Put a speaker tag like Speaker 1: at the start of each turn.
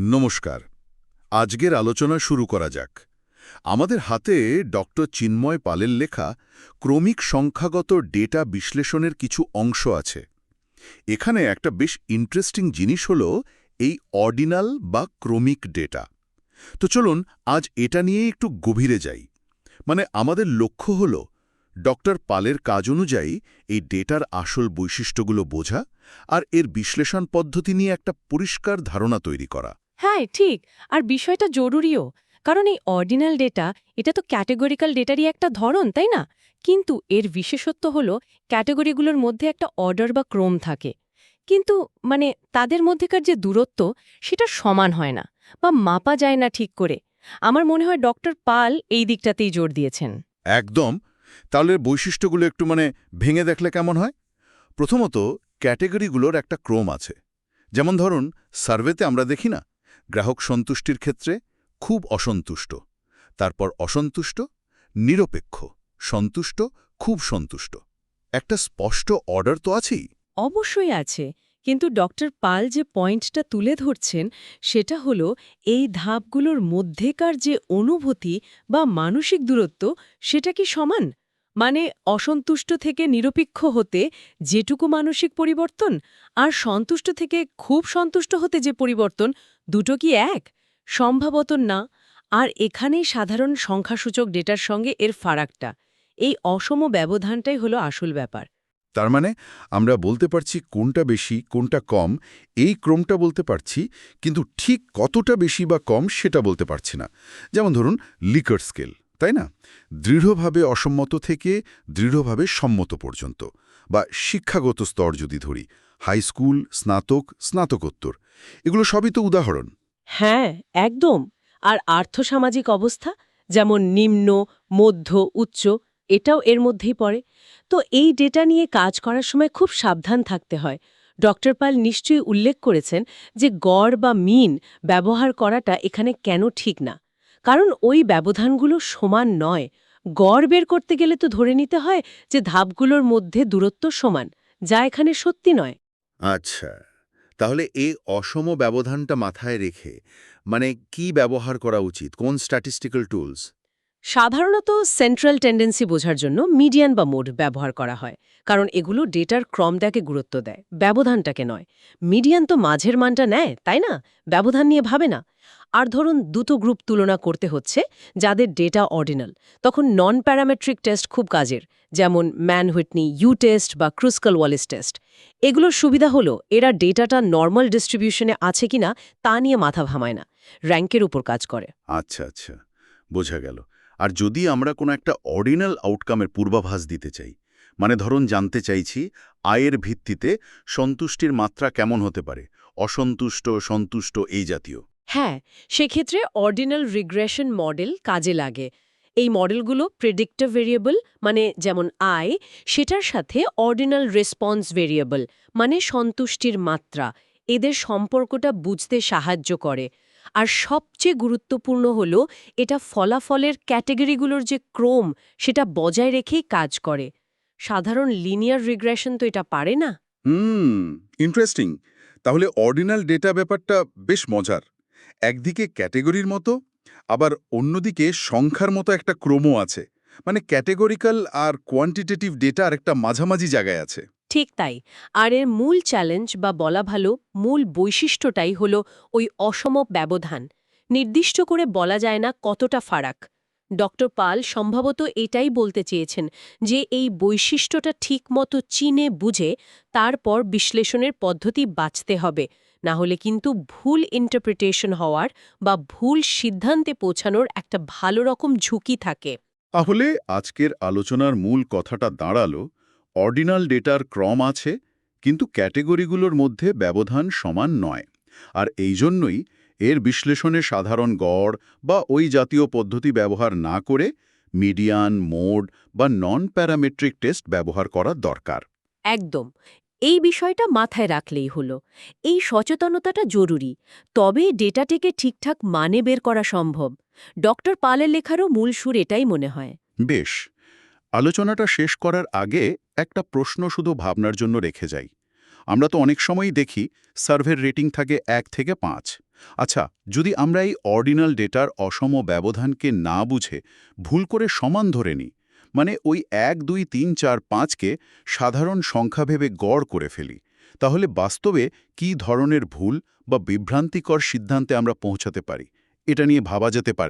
Speaker 1: নমস্কার। আজকের আলোচনা শুরু করা যাক। আমাদের হাতে ডক্টর চিন্ময় পালের লেখা ক্রমিক সংখ্যাগত ডেটা বিশ্লেষণের কিছু অংশ আছে। এখানে একটা বেশ ইন্টারেস্টিং জিনিস হল এই অর্ডিনাল বা ক্রমিক ডেটা। তো চলুন, আজ এটা নিয়ে একটু গভীরে যাই। মানে আমাদের লক্ষ্য হল, ডক্টর পালের কাজ অনুযায়ী এই ডেটার আসল বৈশিষ্ট্যগুলো বোঝা আর এর বিশ্লেষণ পদ্ধতি নিয়ে একটা পরিষ্কার ধারণা তৈরি করা।
Speaker 2: হ্যাঁ ঠিক। আর বিষয়টা জরুরিও। কারণ এই অর্ডিনাল ডেটা, এটা তো ক্যাটেগরিক্যাল ডেটারই একটা ধরন, তাই না? কিন্তু এর বিশেষত্ব হল, ক্যাটেগরিগুলোর মধ্যে একটা অর্ডার বা ক্রম থাকে। কিন্তু মানে তাদের মধ্যেকার যে দূরত্ব, সেটা সমান হয় না, বা মাপা যায় না ঠিক করে। আমার মনে হয় ডক্টর পাল এই দিকটাতেই জোর দিয়েছেন।
Speaker 1: একদম। তাহলে বৈশিষ্ট্যগুলো একটু মানে ভেঙে দেখলে কেমন হয়? প্রথমত, ক্যাটেগরিগুলোর একটা ক্রম আছে। যেমন ধরুন, সার্ভেতে আমরা দেখি না গ্রাহক সন্তুষ্টির ক্ষেত্রে খুব অসন্তুষ্ট। তারপর অসন্তুষ্ট, নিরপেক্ষ, সন্তুষ্ট, খুব সন্তুষ্ট। একটা স্পষ্ট অর্ডার তো আছেই।
Speaker 2: অবশ্যই আছে, কিন্তু ডক্টর পাল যে পয়েন্টটা তুলে ধরছেন, সেটা হলো এই ধাপগুলোর মধ্যেকার যে অনুভূতি বা মানসিক দূরত্ব, সেটা কি সমান? মানে অসন্তুষ্ট থেকে নিরপেক্ষ হতে যেটুকু মানসিক পরিবর্তন আর সন্তুষ্ট থেকে খুব সন্তুষ্ট হতে যে পরিবর্তন, দুটো কি এক? সম্ভবত না। আর এখানেই সাধারণ সংখ্যাসূচক ডেটার সঙ্গে এর ফারাকটা। এই অসম ব্যবধানটাই হলো আসল ব্যাপার।
Speaker 1: তার মানে আমরা বলতে পারছি কোনটা বেশি, কোনটা কম, এই ক্রমটা বলতে পারছি, কিন্তু ঠিক কতটা বেশি বা কম সেটা বলতে পারছি না। যেমন ধরুন, লিকার স্কেল। তাই না? দৃঢ়ভাবে অসম্মত থেকে দৃঢ়ভাবে সম্মত পর্যন্ত। বা শিক্ষাগত স্তর যদি ধরি, হাই স্কুল, স্নাতক, স্নাতকোত্তর, এগুলো সবই তো উদাহরণ।
Speaker 2: হ্যাঁ একদম। আর আর্থসামাজিক অবস্থা, যেমন নিম্ন, মধ্য, উচ্চ, এটাও এর মধ্যেই পড়ে। তো এই ডেটা নিয়ে কাজ করার সময় খুব সাবধান থাকতে হয়। ডক্টর পাল নিশ্চয়ই উল্লেখ করেছেন যে গড় বা মিন ব্যবহার করাটা এখানে কেন ঠিক না। কারণ ওই ব্যবধানগুলো সমান নয়। গড় বের করতে গেলে তো ধরে নিতে হয় যে ধাপগুলোর মধ্যে দূরত্ব সমান, যা এখানে সত্যি নয়।
Speaker 1: আচ্ছা তাহলে এই অসম ব্যবধানটা মাথায় রেখে মানে কি ব্যবহার করা উচিত? কোন স্ট্যাটিস্টিক্যাল টুলস
Speaker 2: সাধারণত সেন্ট্রাল টেন্ডেন্সি বোঝার জন্য মিডিয়ান বা মোড ব্যবহার করা হয়, কারণ এগুলো ডেটার ক্রমটাকে গুরুত্ব দেয়, ব্যবধানটাকে নয়। মিডিয়ান তো মাঝের মানটা নেয়, তাই না? ব্যবধান নিয়ে ভাবে না। আর ধরুন দুটো গ্রুপ তুলনা করতে হচ্ছে যাদের ডেটা অর্ডিনাল তখন নন প্যারামেট্রিক টেস্ট খুব কাজের, যেমন ম্যান হুইটনি ইউ টেস্ট বা ক্রুস্কাল ওয়ালিস টেস্ট এগুলোর সুবিধা হলো, এরা ডেটাটা নর্মাল ডিস্ট্রিবিউশনে আছে কিনা তা নিয়ে মাথা ভামায় না র্যাঙ্কের উপর কাজ করে।
Speaker 1: আচ্ছা আচ্ছা বোঝা গেল। আর যদি আমরা কোনো একটা অর্ডিনাল আউটকামের পূর্বাভাস দিতে চাই মানে ধরুন জানতে চাইছি আয়ের ভিত্তিতে সন্তুষ্টির মাত্রা কেমন হতে পারে, অসন্তুষ্ট, সন্তুষ্ট এই জাতীয়।
Speaker 2: হ্যাঁ সেক্ষেত্রে অর্ডিনাল রিগ্রেশন মডেল কাজে লাগে। এই মডেলগুলো প্রেডিক্টিভ ভেরিয়েবল মানে যেমন আয়, সেটার সাথে অর্ডিনাল রেসপন্স ভেরিয়েবল মানে সন্তুষ্টির মাত্রা, এদের সম্পর্কটা বুঝতে সাহায্য করে। আর সবচেয়ে গুরুত্বপূর্ণ হল এটা ফলাফলের ক্যাটেগরিগুলোর যে ক্রম, সেটা বজায় রেখেই কাজ করে। সাধারণ লিনিয়ার রিগ্রেশন তো এটা পারে না?
Speaker 1: হুম ইন্টারেস্টিং তাহলে অর্ডিনাল ডেটা ব্যাপারটা বেশ মজার। একদিকে ক্যাটেগরির মতো, আবার অন্যদিকে সংখ্যার মতো একটা ক্রম আছে। মানে ক্যাটেগরিক্যাল আর কোয়ান্টিটেটিভ ডেটা আর একটা মাঝামাঝি জায়গায় আছে।
Speaker 2: ঠিক তাই। আর এর মূল চ্যালেঞ্জ বা বলা ভালো মূল বৈশিষ্ট্যটাই হল ওই অসম ব্যবধান। নির্দিষ্ট করে বলা যায় না কতটা ফারাক। ডক্টর পাল সম্ভবত এটাই বলতে চেয়েছেন যে এই বৈশিষ্ট্যটা ঠিকমতো চিনে বুঝে তারপর বিশ্লেষণের পদ্ধতি বাঁচতে হবে। না হলে কিন্তু ভুল ইন্টারপ্রিটেশন হওয়ার বা ভুল সিদ্ধান্তে পৌঁছানোর একটা ভালো রকম ঝুঁকি থাকে।
Speaker 1: তাহলে আজকের আলোচনার মূল কথাটা দাঁড়াল অর্ডিনাল ডেটার ক্রম আছে কিন্তু ক্যাটেগরিগুলোর মধ্যে ব্যবধান সমান নয়। আর এই জন্যই এর বিশ্লেষণে সাধারণ গড় বা ওই জাতীয় পদ্ধতি ব্যবহার না করে মিডিয়ান মোড বা নন প্যারামেট্রিক টেস্ট ব্যবহার করা দরকার।
Speaker 2: একদম। এই বিষয়টা মাথায় রাখলেই হলো। এই সচেতনতাটা জরুরি। তবে ডেটাটিকে ঠিকঠাক মানে বের করা সম্ভব। ডক্টর পালের লেখারও মূল সুর এটাই মনে হয়।
Speaker 1: বেশ। আলোচনাটা শেষ করার আগে একটা প্রশ্ন শুধু ভাবনার জন্য রেখে যাই। আমরা তো অনেক সময়ই দেখি সার্ভের রেটিং থাকে এক থেকে পাঁচ। আচ্ছা যদি আমরা এই অর্ডিনাল ডেটার অসম ব্যবধানকে না বুঝে ভুল করে সমান ধরে নিই মানে ওই এক, দুই, তিন, চার, পাঁচকে সাধারণ সংখ্যা ভেবে গড় করে ফেলি, তাহলে বাস্তবে কী ধরনের ভুল বা বিভ্রান্তিকর সিদ্ধান্তে আমরা পৌঁছাতে পারি? এটা নিয়ে ভাবা যেতে পারে।